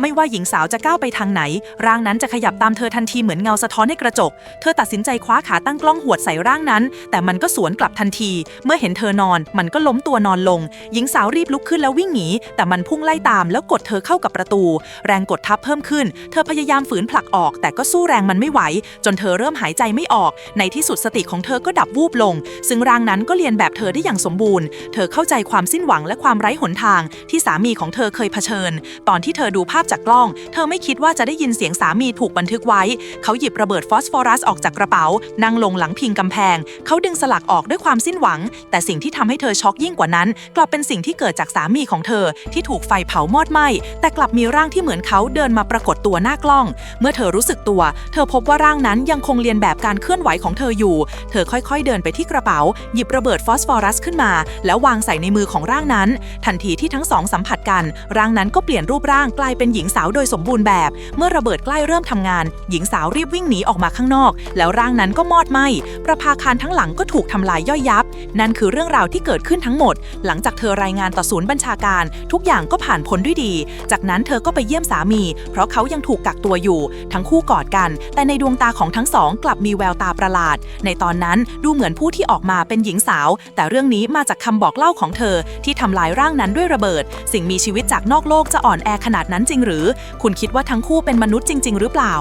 ไม่ว่าหญิงสาวจะก้าวไปทางไหน ร่างนั้นจะขยับตามเธอทันทีเหมือนเงาสะท้อนในกระจก เธอตัดสินใจคว้าขาตั้งกล้องหวดใส่ร่างนั้น แต่มันก็สวนกลับทันที เมื่อเห็นเธอนอน มันก็ล้มตัวนอนลง หญิงสาวรีบลุกขึ้นแล้ววิ่งหนี แต่มันพุ่งไล่ตามแล้วกดเธอเข้ากับประตู แรงกดทับเพิ่มขึ้น เธอพยายามฝืนผลักออก แต่ก็สู้แรงมันไม่ไหว จนเธอเริ่มหายใจไม่ออก ในที่สุดสติของเธอก็ดับวูบลง ซึ่งร่างนั้นก็เรียนแบบเธอได้อย่างสมบูรณ์ เธอเข้าใจความสิ้นหวังและความไร้หนทาง ที่สามีของเธอเคยเผชิญ ตอนที่เธอดูภาพจากกล้อง เธอไม่คิดว่าจะได้ยินเสียงสามีถูกบันทึกไว้ เขาหยิบระเบิดฟอสฟอรัสออกจากกระเป๋า นั่งลงหลังพิงกำแพง เขาดึงสลักออกด้วยความสิ้นหวัง แต่สิ่งที่ทำให้เธอช็อกยิ่งกว่านั้น กลับเป็นสิ่งที่เกิดจากสามีของเธอ ที่ถูกไฟเผามอดไหม้แต่กลับมีร่างที่เหมือนเขาเดินมาปรากฏตัวหน้ากล้อง เมื่อเธอรู้สึกตัว เธอพบว่าร่างนั้นยังคงเรียนแบบการเคลื่อนไหวของเธออยู่ เธอค่อยๆ เดินไปที่กระเป๋า หยิบระเบิดฟอสฟอรัสขึ้นมา แล้ววางใส่ในมือของร่างนั้น ทันทีที่ทั้งสองสัมผัสกัน ร่างนั้นก็เปลี่ยนรูปร่างกลายเป็นหญิงสาวโดยสมบูรณ์แบบ เมื่อระเบิดใกล้เริ่มทำงาน หญิงสาวรีบวิ่งหนีออกมาข้างนอก แล้วร่างนั้นก็มอดไหม้ประภาคารทั้งหลังก็ถูกทำลายย่อยยับ นั่นคือเรื่องราวที่เกิดขึ้นทั้งหมด หลังจากเธอรายงานต่อศูนย์บัญชาการ ทุกอย่างก็ผ่านพ้นด้วยดี จากนั้นเธอก็ไปเยี่ยมสามี เพราะเขายังถูกกักตัวอยู่ ทั้งคู่กอดกัน แต่ในดวงตาของทั้งสองกลับมีแววตาประหลาด ในตอนนั้นดูเหมือนผู้ที่ออกมาเป็นหญิงสาว แต่เรื่องนี้มาจากคำบอกเล่าของเธอ ที่ทำลายร่างนั้นด้วยระเบิด สิ่งมีชีวิตจากนอกโลกจะอ่อนแอขนาดนั้นจริงหรือ คุณคิดว่าทั้งคู่เป็นมนุษย์จริง ๆ หรือเปล่า